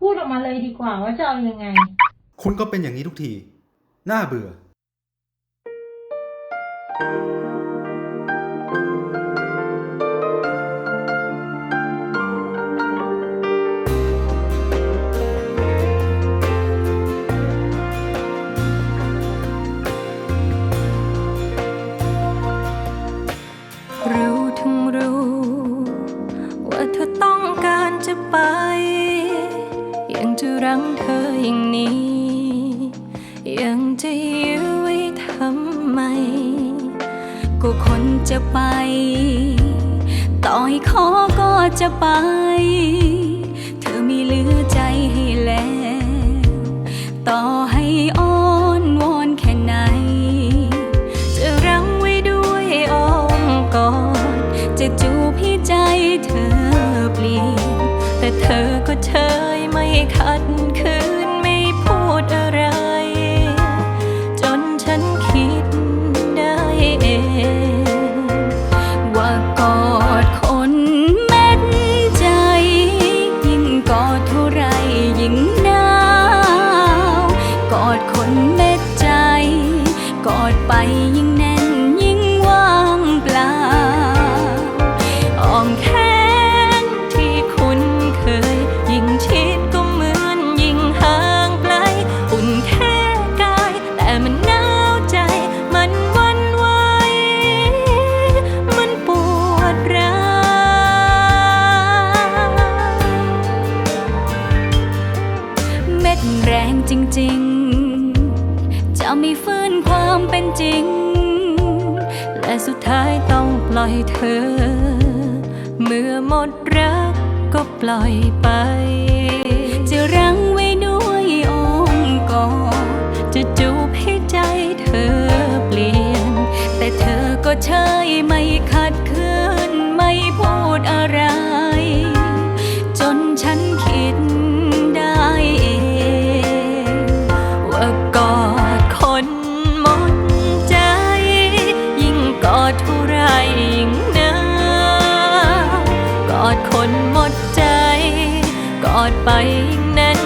พูดออกมาเลยดีกว่าว่าจะเอายังไง คุณก็เป็นอย่างนี้ทุกที น่าเบื่อ รั้งเธออย่างนี้ ยังจะยื้อไว้ทำไม ก็คนจะไป ต่อให้ขอก็จะไป เธอมีเหลือใจ ขัดขืนไม่พูดอะไร จนฉันคิดได้เอง ว่ากอดคนเม็ดใจ ยิ่งกอดเท่าไรยิ่งหนาวกอดคนเม็ดใจ กอดไปยิ่ง จริง ๆ จะไม่ฟื้นความเป็นจริง และสุดท้ายต้องปล่อยเธอ เมื่อหมดรักก็ปล่อยไป จะรั้งไว้ด้วยอ้อมกอดจะจูบให้ อดไปแน่น